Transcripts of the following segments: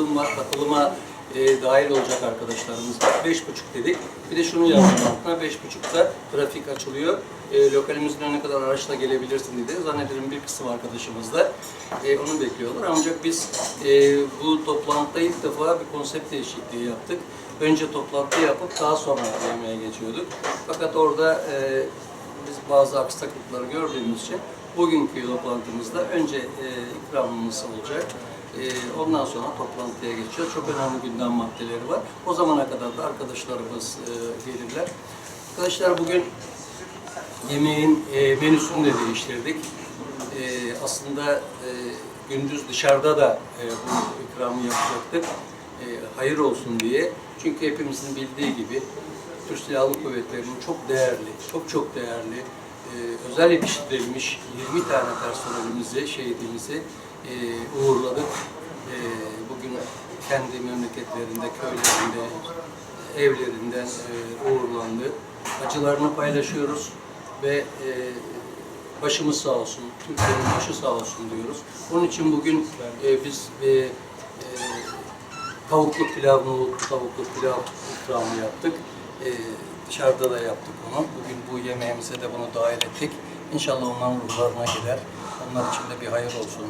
katılım var. Katılıma e, dahil olacak arkadaşlarımız. Beş buçuk dedik. Bir de şunu yazdık altına. Beş buçukta trafik açılıyor. E, lokalimizin önüne kadar araçla gelebilirsin dedi. Zannederim bir kısım arkadaşımız da e, onu bekliyorlar. Ancak biz e, bu toplantıda ilk defa bir konsept değişikliği yaptık. Önce toplantı yapıp daha sonra yemeğe geçiyorduk. Fakat orada e, biz bazı aksaklıkları gördüğümüz için bugünkü toplantımızda önce e, ikramımız olacak. E, ondan sonra toplantıya geçeceğiz. Çok önemli gündem maddeleri var. O zamana kadar da arkadaşlarımız e, gelirler. Arkadaşlar bugün yemeğin e, menüsünü de değiştirdik. E, aslında gündüz dışarıda da bu ikramı yapacaktık. Hayır olsun diye. Çünkü hepimizin bildiği gibi Türk Silahlı Kuvvetleri'nin çok değerli, çok çok değerli, özel yetiştirilmiş 20 tane personelimizi, şehidimizi e, uğurladık. E, bugün kendi memleketlerinde, köylerinde, evlerinden e, uğurlandı. Acılarını paylaşıyoruz ve e, başımız sağ olsun, Türkiye'nin başı sağ olsun diyoruz. Onun için bugün e, biz e, e, tavuklu pilav, nohutlu tavuklu pilav ikramı yaptık. E, dışarıda da yaptık onu. Bugün bu yemeğimize de bunu dahil ettik. İnşallah onların ruhlarına gider. Onlar için de bir hayır olsun.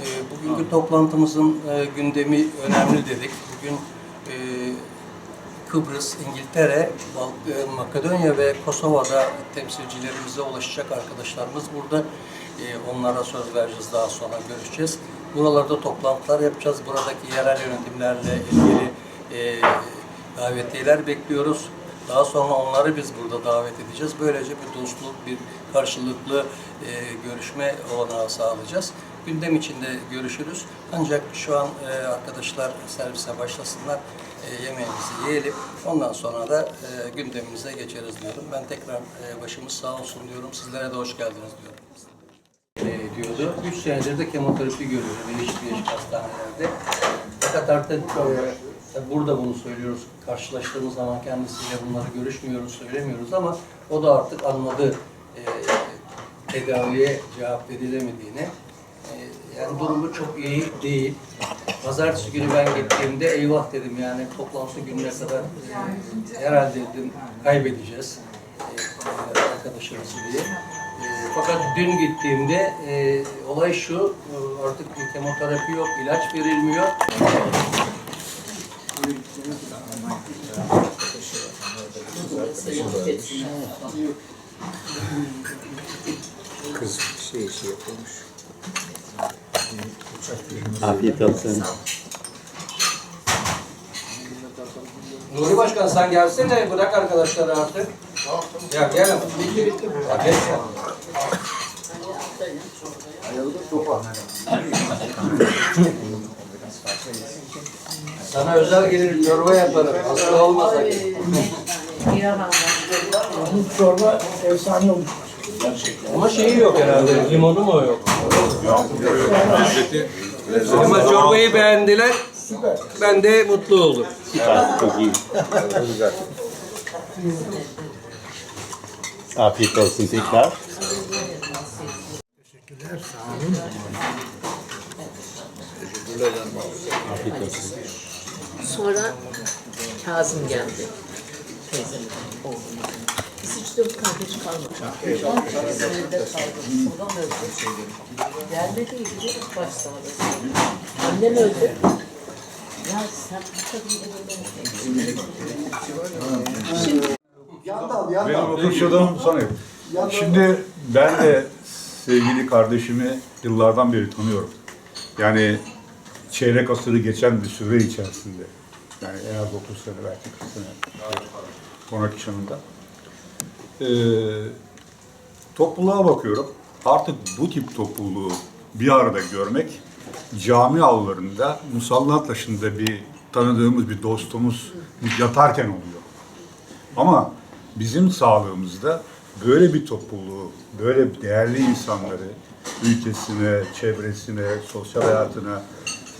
E, bugünkü toplantımızın e, gündemi önemli dedik. Bugün e, Kıbrıs, İngiltere, e, Makedonya ve Kosova'da temsilcilerimize ulaşacak arkadaşlarımız burada. E, Onlara söz vereceğiz daha sonra görüşeceğiz. Buralarda toplantılar yapacağız. Buradaki yerel yönetimlerle ilgili e, davetiyeler bekliyoruz. Daha sonra onları biz burada davet edeceğiz. Böylece bir dostluk, bir karşılıklı e, görüşme olanağı sağlayacağız. Gündem içinde görüşürüz. Ancak şu an e, arkadaşlar servise başlasınlar. E, yemeğimizi yiyelim. Ondan sonra da e, gündemimize geçeriz diyorum. Ben tekrar e, başımız sağ olsun diyorum. Sizlere de hoş geldiniz diyorum. E, diyordu. Üç senedir de kemoterapi görüyor değişik değişik hastanelerde. Fakat artık e, tabii burada bunu söylüyoruz. Karşılaştığımız zaman kendisiyle bunları görüşmüyoruz, söylemiyoruz ama o da artık anladı e, tedaviye cevap verilemediğini. E, yani durumu çok iyi değil. Pazartesi günü ben gittiğimde eyvah dedim yani toplantı gününe kadar e, herhalde dedim kaybedeceğiz e, arkadaşımızı diye. E, fakat dün gittiğimde e, olay şu, e, artık kemoterapi yok, ilaç verilmiyor. Kız şey şey yapıyormuş. Afiyet olsun. Nuri Başkan sen gelsene, bırak arkadaşları artık. Ya gel ama. Bitti bitti. Ya gel sen. Sana özel gelir çorba yaparım. Hasta olmasa. Çorba efsane olmuş. Ama şeyi yok herhalde. Limonu mu yok? Ama çorbayı beğendiler. Ben de mutlu oldum. Süper, çok iyi. Afiyet olsun tekrar. Teşekkürler, sağ olun. Afiyet olsun. Sonra Kazım geldi. Teyzemin oğlu. Biz üç dört kardeş kalmadık. On senede kaldım. Babam öldü. Gelmedi gidiyoruz baş sağlığı. Annem öldü. Ya sen bu kadını Şimdi Benim okuşladığım sanıyor. Şimdi ben de sevgili kardeşimi yıllardan beri tanıyorum. Yani çeyrek asırı geçen bir süre içerisinde. Yani en az 30 sene belki 40 sene. Sonraki çağında. Ee, topluluğa bakıyorum. Artık bu tip topluluğu bir arada görmek cami avlularında musalla taşında bir tanıdığımız bir dostumuz yatarken oluyor. Ama bizim sağlığımızda böyle bir topluluğu, böyle değerli insanları ülkesine, çevresine, sosyal hayatına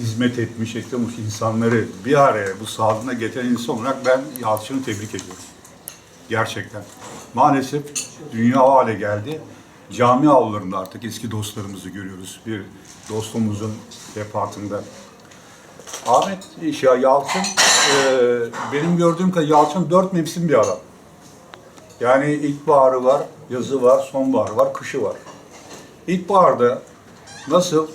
hizmet etmiş, etmiş insanları bir araya bu sağlığına getiren insan olarak ben Yalçın'ı tebrik ediyorum. Gerçekten. Maalesef dünya o hale geldi. Cami avlularında artık eski dostlarımızı görüyoruz. Bir dostumuzun vefatında Ahmet ya Yalçın e, benim gördüğüm kadar Yalçın dört mevsim bir adam. Yani ilkbaharı var, yazı var, sonbaharı var, kışı var. İlkbaharda nasıl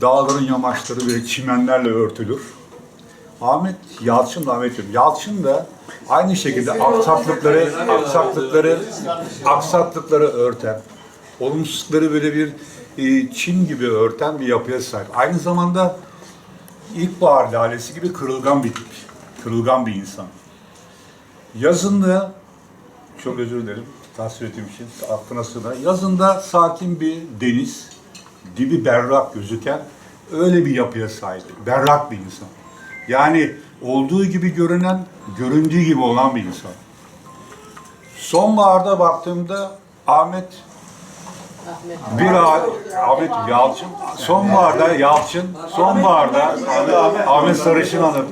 dağların yamaçları böyle çimenlerle örtülür. Ahmet Yalçın da Ahmet diyorum. Yalçın da aynı şekilde aksaklıkları, aksaklıkları, aksaklıkları örten, olumsuzlukları böyle bir e, çim gibi örten bir yapıya sahip. Aynı zamanda ilkbahar lalesi gibi kırılgan bir tip, kırılgan bir insan. Yazında, çok özür dilerim tasvir ettiğim için, aklına sığınan, yazında sakin bir deniz, dibi berrak gözüken öyle bir yapıya sahip, berrak bir insan. Yani olduğu gibi görünen, göründüğü gibi olan bir insan. Sonbaharda baktığımda Ahmet Ahmet. bir ay, Ahmet Yalçın, sonbaharda Yalçın, sonbaharda Ahmet, Ahmet Sarışın Hanım.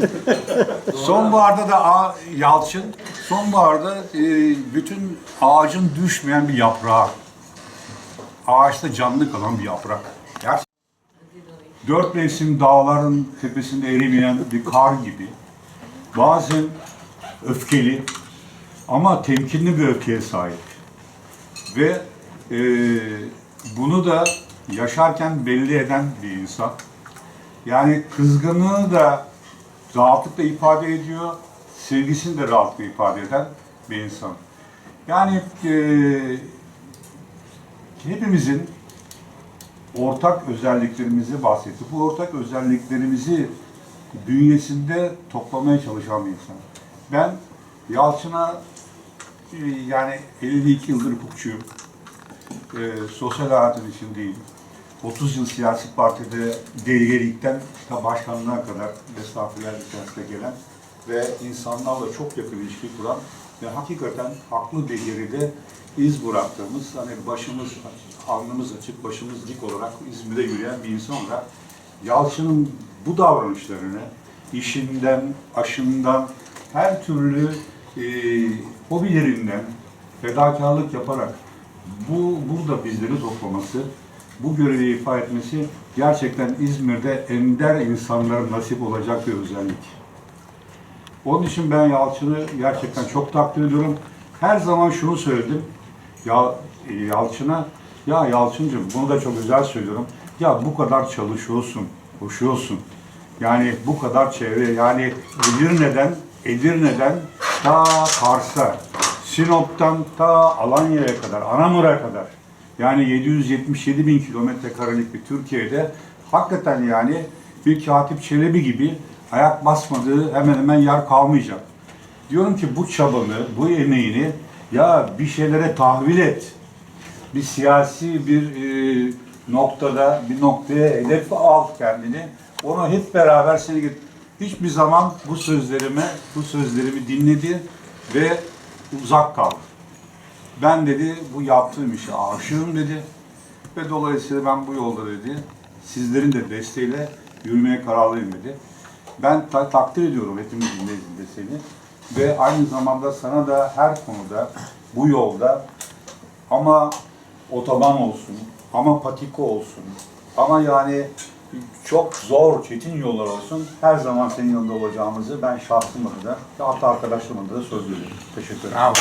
Sonbaharda da A- Yalçın, sonbaharda e, bütün ağacın düşmeyen bir yaprağı. Ağaçta canlı kalan bir yaprak. Dört mevsim dağların tepesinde erimeyen bir kar gibi. Bazen öfkeli ama temkinli bir öfkeye sahip. Ve e, bunu da yaşarken belli eden bir insan. Yani kızgınlığı da rahatlıkla ifade ediyor, sevgisini de rahatlıkla ifade eden bir insan. Yani e, hepimizin ortak özelliklerimizi bahsetti. Bu ortak özelliklerimizi bünyesinde toplamaya çalışan bir insan. Ben Yalçın'a e, yani 52 yıldır hukukçuyum. E, sosyal hayatım için değil. 30 yıl siyasi partide delegelikten ta başkanlığına kadar mesafeler içerisinde gelen ve insanlarla çok yakın ilişki kuran ve hakikaten haklı bir geride iz bıraktığımız, hani başımız, alnımız açık, başımız dik olarak İzmir'de yürüyen bir insan olarak Yalçın'ın bu davranışlarını işinden, aşından, her türlü e, hobilerinden fedakarlık yaparak bu burada bizleri toplaması, bu görevi ifa etmesi gerçekten İzmir'de ender insanlara nasip olacak bir özellik. Onun için ben Yalçın'ı gerçekten çok takdir ediyorum. Her zaman şunu söyledim. Ya e, Yalçın'a ya Yalçıncığım bunu da çok güzel söylüyorum. Ya bu kadar çalışıyorsun, koşuyorsun. Yani bu kadar çevre yani Edirne'den Edirne'den ta Kars'a, Sinop'tan ta Alanya'ya kadar, Anamur'a kadar yani 777 bin kilometre karelik bir Türkiye'de hakikaten yani bir Katip Çelebi gibi ayak basmadığı hemen hemen yer kalmayacak. Diyorum ki bu çabanı, bu emeğini ya bir şeylere tahvil et. Bir siyasi bir e, noktada, bir noktaya hedef al kendini. Onu hep beraber seni git. Hiçbir zaman bu sözlerime, bu sözlerimi dinledi ve uzak kaldı. Ben dedi bu yaptığım işe aşığım dedi. Ve dolayısıyla ben bu yolda dedi sizlerin de desteğiyle yürümeye kararlıyım dedi. Ben ta- takdir ediyorum hepimizin nezdinde seni. Ve aynı zamanda sana da her konuda bu yolda ama otoban olsun, ama patiko olsun, ama yani çok zor, çetin yollar olsun her zaman senin yanında olacağımızı ben şahsım adına ve hatta arkadaşlarım adına da söz veriyorum. Teşekkür ederim. Ben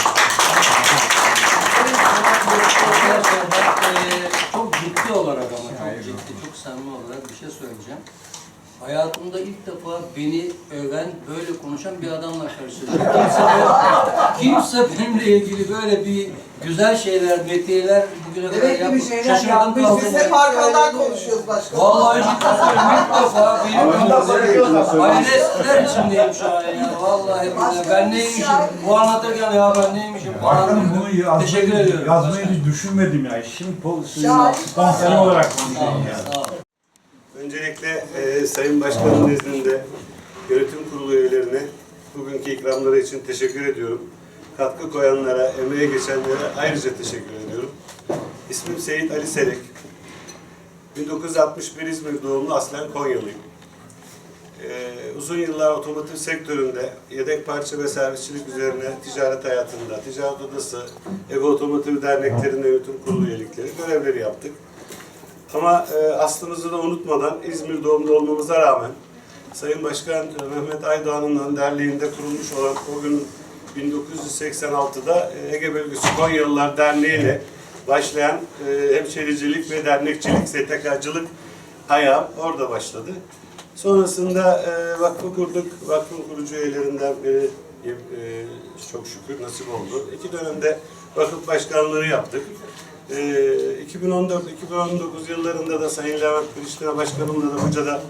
eee, çok ciddi olarak ama çok ciddi, çok samimi olarak bir şey söyleyeceğim. Hayatımda ilk defa beni öven, böyle konuşan bir adamla karşılaşıyorum. Kimse, kimse benimle ilgili böyle bir güzel şeyler, metiyeler bugüne kadar Demek ki bir yapmış. şeyler yapmış. Biz hep arkadan konuşuyoruz başkanım. Vallahi ciddi söylüyorum ilk defa benim Hayretler içindeyim şu an ya. Vallahi billahi. ben neymişim? Bu anlatırken ya ben neymişim? Başkanım bunu yazmayı, Teşekkür ediyorum. yazmayı hiç düşünmedim ya. Şimdi po- Şahit. spontane olarak Sağ konuşuyorum olun, ya. sağ olun. Öncelikle e, Sayın Başkan'ın nezdinde yönetim kurulu üyelerine bugünkü ikramları için teşekkür ediyorum. Katkı koyanlara, emeğe geçenlere ayrıca teşekkür ediyorum. İsmim Seyit Ali Selek. 1961 İzmir doğumlu aslen Konyalıyım. Ee, uzun yıllar otomotiv sektöründe yedek parça ve servisçilik üzerine ticaret hayatında, ticaret odası, Ego Otomotiv Derneklerinde yönetim kurulu üyelikleri görevleri yaptık. Ama e, aslımızı da unutmadan İzmir doğumlu olmamıza rağmen Sayın Başkan Mehmet Aydoğan'ın önderliğinde kurulmuş olan o gün 1986'da e, Ege Bölgesi Konyalılar Derneği ile başlayan e, hemşericilik ve dernekçilik, STK'cılık ayağı orada başladı. Sonrasında e, vakfı kurduk. Vakfın kurucu üyelerinden biri e, çok şükür nasip oldu. İki dönemde vakıf başkanlığı yaptık. E, 2014-2019 yıllarında da Sayın Levent Kılıçdaroğlu Başkanımla da Buca'da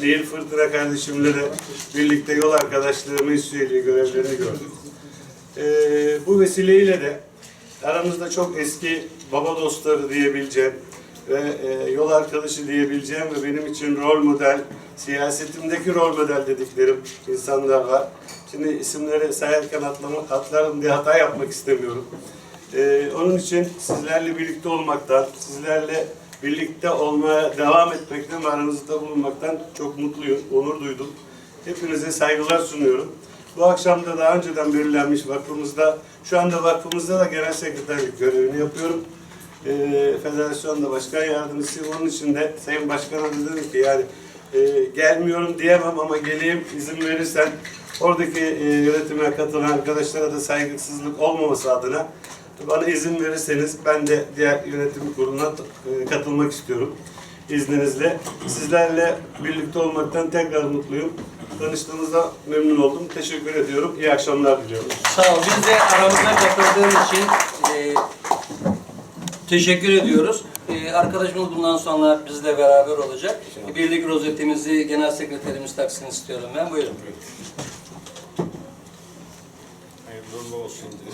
Nehir Fırtına kardeşimle de birlikte yol arkadaşlığı, meclis üyeliği görevlerini gördük. E, bu vesileyle de aramızda çok eski baba dostları diyebileceğim ve e, yol arkadaşı diyebileceğim ve benim için rol model, siyasetimdeki rol model dediklerim insanlar var. Şimdi isimleri sayarken atlama, atlarım diye hata yapmak istemiyorum. E, onun için sizlerle birlikte olmaktan, sizlerle birlikte olmaya devam etmekten ve aranızda bulunmaktan çok mutluyum, onur duydum. Hepinize saygılar sunuyorum. Bu akşam da daha önceden belirlenmiş vakfımızda, şu anda vakfımızda da genel sekreterlik görevini yapıyorum. Ee, federasyonda başkan yardımcısıyım. Onun için de Sayın Başkan'a dedim ki yani e, gelmiyorum diyemem ama geleyim izin verirsen oradaki e, yönetime katılan arkadaşlara da saygısızlık olmaması adına bana izin verirseniz ben de diğer yönetim kuruluna e, katılmak istiyorum izninizle. Sizlerle birlikte olmaktan tekrar mutluyum. Tanıştığımızda memnun oldum. Teşekkür ediyorum. İyi akşamlar diliyorum. Sağ ol. Biz de aramıza katıldığın için e, teşekkür ediyoruz. E, arkadaşımız bundan sonra bizle beraber olacak. Birlik rozetimizi genel sekreterimiz taksın istiyorum ben. Buyurun.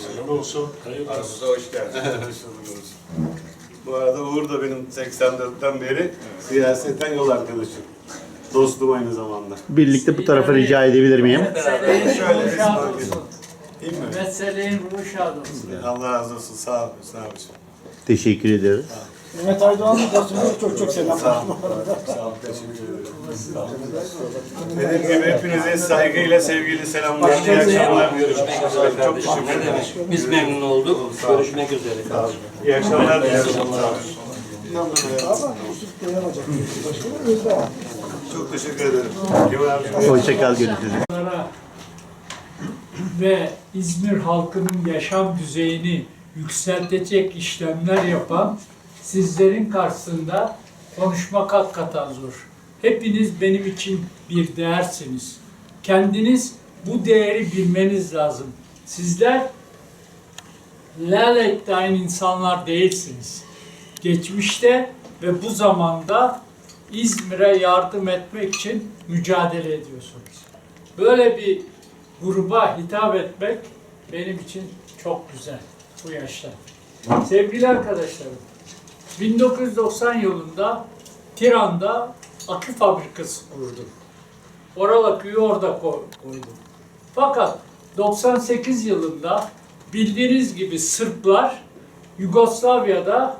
Hayırlı olsun. Hayırlı olsun. Aramıza hoş geldiniz. Bu arada Uğur da benim 84'ten beri siyaseten yol arkadaşım. Dostum aynı zamanda. Birlikte bu tarafa rica edebilir miyim? Beraber. Şöyle bir. Değil mi? Meseleğin ruhu şad olsun. Allah razı olsun. Sağ ol. Sağ ol. Teşekkür ediyoruz. Mehmet Aydoğan'ın dostuna çok çok selamlar. Sağ ol. Sağ ol. Teşekkür ederim. Dediğim gibi hepinize saygıyla, sevgiyle selamlar. İyi akşamlar. Görüşmek üzere Çok teşekkür ederim. Biz memnun olduk. Görüşmek üzere. İyi akşamlar. Başkanı özler. Çok teşekkür ederim. Hoşçakal görüşürüz. ve İzmir halkının yaşam düzeyini yükseltecek işlemler yapan sizlerin karşısında konuşmak hakikaten zor. Hepiniz benim için bir değersiniz. Kendiniz bu değeri bilmeniz lazım. Sizler lalettayn insanlar değilsiniz. Geçmişte ve bu zamanda İzmir'e yardım etmek için mücadele ediyorsunuz. Böyle bir gruba hitap etmek benim için çok güzel bu yaşta. Sevgili arkadaşlarım, 1990 yılında Tiran'da akü fabrikası kurdum. Oral aküyü orada ko- koydum. Fakat 98 yılında bildiğiniz gibi Sırplar Yugoslavya'da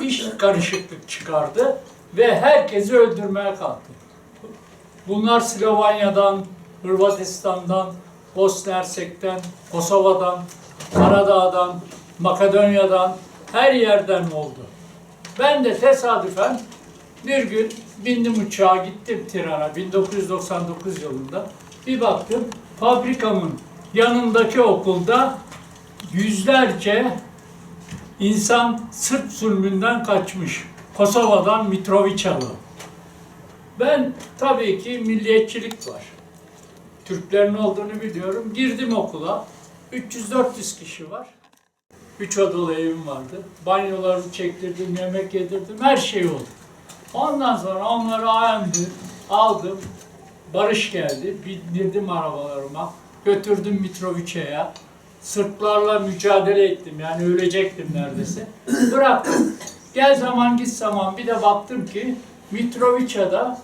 iş karışıklık çıkardı ve herkesi öldürmeye kalktı. Bunlar Slovanya'dan, Hırvatistan'dan, Bosna Hersek'ten, Kosova'dan, Karadağ'dan, Makedonya'dan her yerden oldu. Ben de tesadüfen bir gün bindim uçağa gittim Tiran'a 1999 yılında. Bir baktım fabrikamın yanındaki okulda yüzlerce insan Sırp zulmünden kaçmış. Kosova'dan Mitrovicalı. Ben tabii ki milliyetçilik var. Türklerin olduğunu biliyorum. Girdim okula. 300-400 kişi var. Üç odalı evim vardı. Banyolarımı çektirdim, yemek yedirdim, her şey oldu. Ondan sonra onları aldım, aldım. Barış geldi, bindirdim arabalarıma, götürdüm Mitrovica'ya. Sırplarla mücadele ettim, yani ölecektim neredeyse. Bıraktım. Gel zaman git zaman bir de baktım ki Mitrovica'da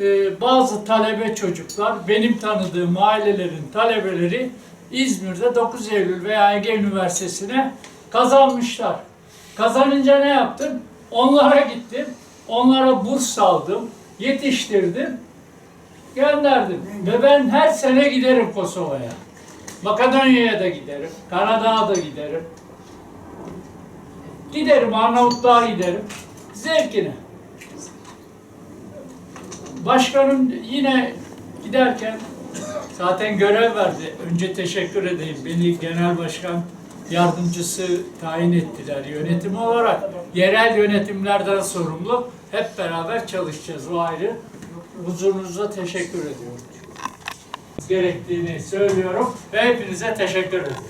e, bazı talebe çocuklar, benim tanıdığım ailelerin talebeleri İzmir'de 9 Eylül veya Ege Üniversitesi'ne kazanmışlar. Kazanınca ne yaptım? Onlara gittim, onlara burs aldım, yetiştirdim, gönderdim. Ve ben her sene giderim Kosova'ya. Makedonya'ya da giderim, Karadağ'a da giderim. Giderim, Arnavutluğa giderim. Zevkine. başkanım yine giderken zaten görev verdi. Önce teşekkür edeyim. Beni genel başkan yardımcısı tayin ettiler yönetim olarak. Yerel yönetimlerden sorumlu. Hep beraber çalışacağız. O ayrı. Huzurunuza teşekkür ediyorum. Gerektiğini söylüyorum ve hepinize teşekkür ediyorum.